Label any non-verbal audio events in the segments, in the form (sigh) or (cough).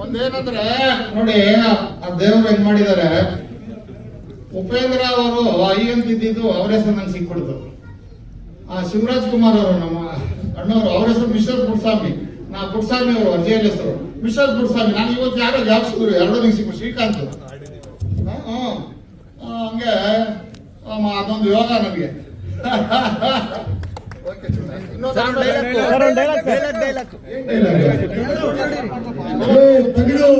ಒಂದೇನಂದ್ರೆ ನೋಡಿ ಆ ದೇವ್ರು ಹೆಂಗ್ ಮಾಡಿದ್ದಾರೆ ಉಪೇಂದ್ರ ಅವರು ಅಯ್ಯಂತಿದ್ದು ಅವ್ರ ಹೆಸರು ನಂಗೆ ಸಿಕ್ಬಿಡ್ತು. ಆ ಶಿವರಾಜ್ ಕುಮಾರ್ ಅವರು ನಮ್ಮ ಅಣ್ಣವರು ಅವ್ರ ಹೆಸರು ಮಿಶ್ರ ಪುಟ್ಸ್ವಾಮಿ. ನಾ ಪುಟ್ಸ್ವಾಮಿ ಅವರು ಅರ್ಜಿಯಲ್ಲಿ ಹೆಸರು. ಮಿಶ್ರ ಪುಟ್ಸ್ವಾಮಿ ನಾನು ಇವತ್ತು ಯಾರೋ ಜಾಬ್ಸಿದ್ರು ಎರಡೂ ನಿಂಗೆ ಸಿಕ್ಕು ಶ್ರೀಕಾಂತ್. ಹಂಗೆ ಅದೊಂದು ಯೋಗ ನನಗೆ ಓಕೆ (laughs) ತಗಿಡು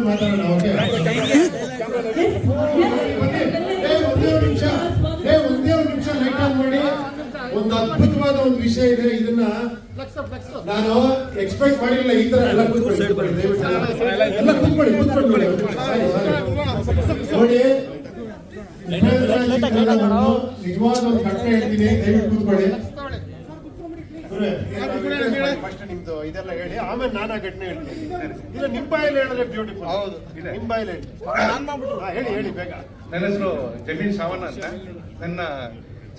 ಮಾತಾಡೋಣ ನಿಮಿಷ ಒಂದೇ ಒಂದು ಮಾಡಿ ಒಂದು ಅದ್ಭುತವಾದ ಒಂದು ವಿಷಯ ಇದೆ ಇದನ್ನ ನಾನು ಎಕ್ಸ್ಪೆಕ್ಟ್ ಮಾಡಿಲ್ಲ ಈ ತರ ಎಲ್ಲ ಕೂತ್ಕೊಳ್ಳಿ. ಎಲ್ಲ ಕೂತ್ಕೊಳ್ಳಿ ಕೂತ್ಕೊಳ್ಳಿ ನೋಡಿ ಉಪೇಂದ್ರ ಚಿತ್ರಗಳನ್ನು ನಿಜವಾದ ಒಂದು ಕಟ್ಟೆ ಹೇಳ್ತೀನಿ ದಯವಿಟ್ಟು ಕೂತ್ಕೊಳ್ಳಿ. ಫಸ್ಟ್ ನಿಮ್ದು ಇದೆಲ್ಲ ಹೇಳಿ ಆಮೇಲೆ ನಾನು ಆ ಘಟನೆ ಹೇಳ್ತೀನಿ. ಇಲ್ಲ ನಿಮ್ಮ ಬಾಯಲ್ಲಿ ಹೇಳಿದ್ರೆ ಬ್ಯೂಟಿಫುಲ್ ಹೌದು. ನಿಮ್ಮ ಬಾಯಲ್ಲಿ ಹೇಳಿ. ಹೇಳಿ ಹೇಳಿ ಬೇಗ. ನನ್ನ ಹೆಸರು ಜಮೀನ್ ಸಾವನ್ ಅಂತ. ನನ್ನ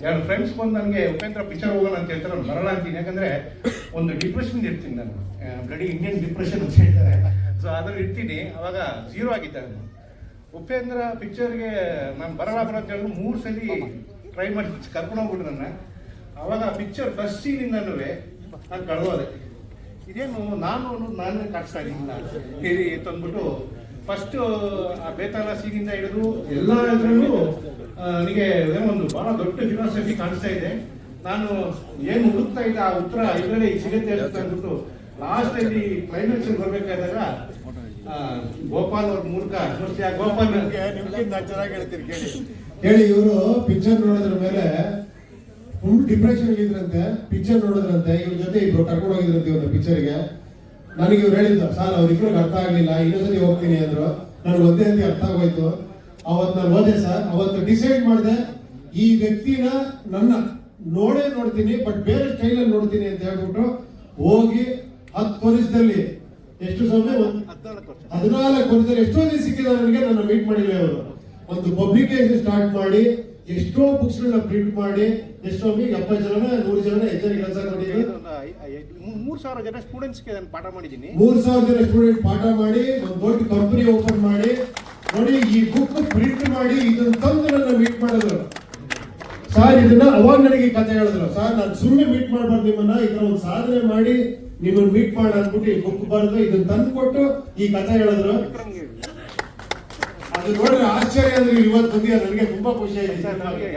ಎರಡು ಫ್ರೆಂಡ್ಸ್ ಬಂದು ನನಗೆ ಉಪೇಂದ್ರ ಪಿಚರ್ ಹೋಗೋಣ ಅಂತ ಹೇಳ್ತಾರೆ ನಾನು ಬರೋಣ ಅಂತೀನಿ. ಯಾಕಂದ್ರೆ ಒಂದು ಡಿಪ್ರೆಷನ್ ಇರ್ತೀನಿ ನಾನು. ಬ್ಲಡಿ ಇಂಡಿಯನ್ ಡಿಪ್ರೆಷನ್ ಅಂತ ಹೇಳ್ತಾರೆ. ಸೊ ಅದ್ರಲ್ಲಿ ಇರ್ತೀನಿ. ಅವಾಗ ಜೀರೋ ಆಗಿದ್ದೆ ನಾನು. ಉಪೇಂದ್ರ ಪಿಕ್ಚರ್ಗೆ ನಾನು ಬರೋಣ ಬರೋ ಅಂತ ಹೇಳಿದ್ರು ಮೂರು ಸಲ ಟ್ರೈ ಮಾಡಿ ಕರ್ಕೊಂಡು ಹೋಗ್ಬಿಟ್ಟು ನನ್ನ. ಅವಾಗ ಪಿಕ್ಚರ್ ಫಸ್ಟ್ ಸೀನಿಂದನೂ ನಾನು ಕಳೆದೋದೆ. ಇದೇನು ನಾನು ಅನ್ನೋದು ನಾನೇ ಕಾಣಿಸ್ತಾ ಇದ್ದೀನಿ. ಹೇಳಿ ತಂದ್ಬಿಟ್ಟು ಫಸ್ಟ್ ಆ ಬೇತಾಲ ಸೀನಿಂದ ಹಿಡಿದು ಎಲ್ಲ ಇದರಲ್ಲೂ ಆ, ನನಗೆ ಒಂದು ಬಹಳ ದೊಡ್ಡ ಫಿಲಾಸಫಿ ಕಾಣಿಸ್ತಾ ಇದೆ. ನಾನು ಏನು ಹುಡುಕ್ತಾ ಇದ್ದೆ ಆ ಉತ್ತರ ಇದರಲ್ಲಿ ಸಿಗುತ್ತೆ ಅಂತ ಅಂದ್ಬಿಟ್ಟು ಲಾಸ್ಟ್ ಅಲ್ಲಿ ಫೈನಲ್ಸ್ ಬರ್ಬೇಕಾದಾಗ ಆ, ಗೋಪಾಲ್ ಅವ್ರ ಮೂಲಕ ಗೋಪಾಲ್ ನಿಮ್ಗಿಂತ ಚೆನ್ನಾಗಿ ಹೇಳ್ತೀರಿ ಕೇಳಿ. ಹೇಳಿ ಇವರು ಪಿಕ್ಚರ್ ನೋಡೋದ್ರ ಮೇಲೆ ಫುಲ್ ಡಿಪ್ರೆಷನ್ ಇದ್ರಂತೆ ಪಿಕ್ಚರ್ ನೋಡಿದ್ರಂತೆ ಇವ್ರ ಜೊತೆ ಇಬ್ರು ಕರ್ಕೊಂಡು ಹೋಗಿದ್ರಂತೆ ಇವ್ರ ಪಿಕ್ಚರ್ಗೆ ನನಗೆ ಇವ್ರು ಹೇಳಿದ್ರು ಸರ್ ಅವ್ರಿಬ್ರಿಗೆ ಅರ್ಥ ಆಗ್ಲಿಲ್ಲ ಇನ್ನೊಂದ್ಸತಿ ಹೋಗ್ತೀನಿ ಅಂದ್ರು. ನನಗೆ ಒಂದೇ ಅಂತ ಅರ್ಥ ಆಗೋಯ್ತು. ಅವತ್ತು ನಾನು ಹೋದೆ ಸರ್ ಅವತ್ತು ಡಿಸೈಡ್ ಮಾಡಿದೆ ಈ ವ್ಯಕ್ತಿನ ನನ್ನ ನೋಡೇ ನೋಡ್ತೀನಿ ಬಟ್ ಬೇರೆ ಸ್ಟೈಲಲ್ಲಿ ನೋಡ್ತೀನಿ ಅಂತ ಹೇಳ್ಬಿಟ್ಟು ಹೋಗಿ ಹತ್ತು ವರ್ಷದಲ್ಲಿ ಎಷ್ಟು ಸಮಯ? ಹದಿನಾಲ್ಕು ವರ್ಷದಲ್ಲಿ ಎಷ್ಟೋ ಜನ ಸಿಕ್ಕಿದ ನನಗೆ ನನ್ನ ಮೀಟ್ ಮಾಡಿಲ್ಲ ಅವರು ಒಂದು ಪಬ್ಲಿಕೇಶನ್ ಸ್ಟಾರ್ಟ್ ಮಾಡಿ ಎಷ್ಟೋ ಬುಕ್ಸ್ ಗಳನ್ನ ಪ್ರಿಂಟ್ ಮಾಡಿ ಎಷ್ಟೋ ಎಪ್ಪತ್ತು ಜನ ನೂರು ಜನ ಹೆಚ್ಚಿನ ಕೆಲಸ ಕೊಟ್ಟಿದ್ದೀನಿ ಮೂರು ಸಾವಿರ ಜನ ಸ್ಟೂಡೆಂಟ್ಸ್ಗೆ ನಾನು ಪಾಠ ಮಾಡಿದ್ದೀನಿ. ಮೂರ್ ಸಾವಿರ ಜನ ಸ್ಟೂಡೆಂಟ್ ಪಾಠ ಮಾಡಿ ಒಂದು ದೊಡ್ಡ ಕಂಪನಿ ಓಪನ್ ಮಾಡಿ ನೋಡಿ ಈ ಬುಕ್ ಪ್ರಿಂಟ್ ಮಾಡಿ ಇದನ್ನ ತಂದು ನನ್ನ ಮೀಟ್ ಮಾಡಿದ್ರು. ಸರ್ ಇದನ್ನ ಅವಾಗ ನನಗೆ ಕತೆ ಕಥೆ ಹೇಳಿದ್ರು. ಸರ್ ನಾನು ಸುಮ್ಮನೆ ಮೀಟ್ ಮಾಡಬಾರ್ದು ನಿಮ್ಮನ್ನ ಇದನ್ನ ಒಂದು ಸಾಧನೆ ಮಾಡಿ ನಿಮ್ಮನ್ನ ಮೀಟ್ ಮಾಡಿ ಅಂದ್ಬಿಟ್ಟು ಈ ಬುಕ್ ಬರೆದು ಇದನ್ನ ತಂದು ಕೊಟ್ಟು ಈ ಕಥೆ ಹೇಳಿದ್ರು. ಅದು ನೋಡಿದ್ರೆ ಆಶ್ಚರ್ಯ ಅಂದ್ರೆ ಇವತ್ತು ನನಗೆ ತುಂಬಾ ಖುಷಿ ಆಗಿದೆ